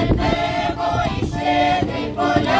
Серпе, бої, щедрий поля.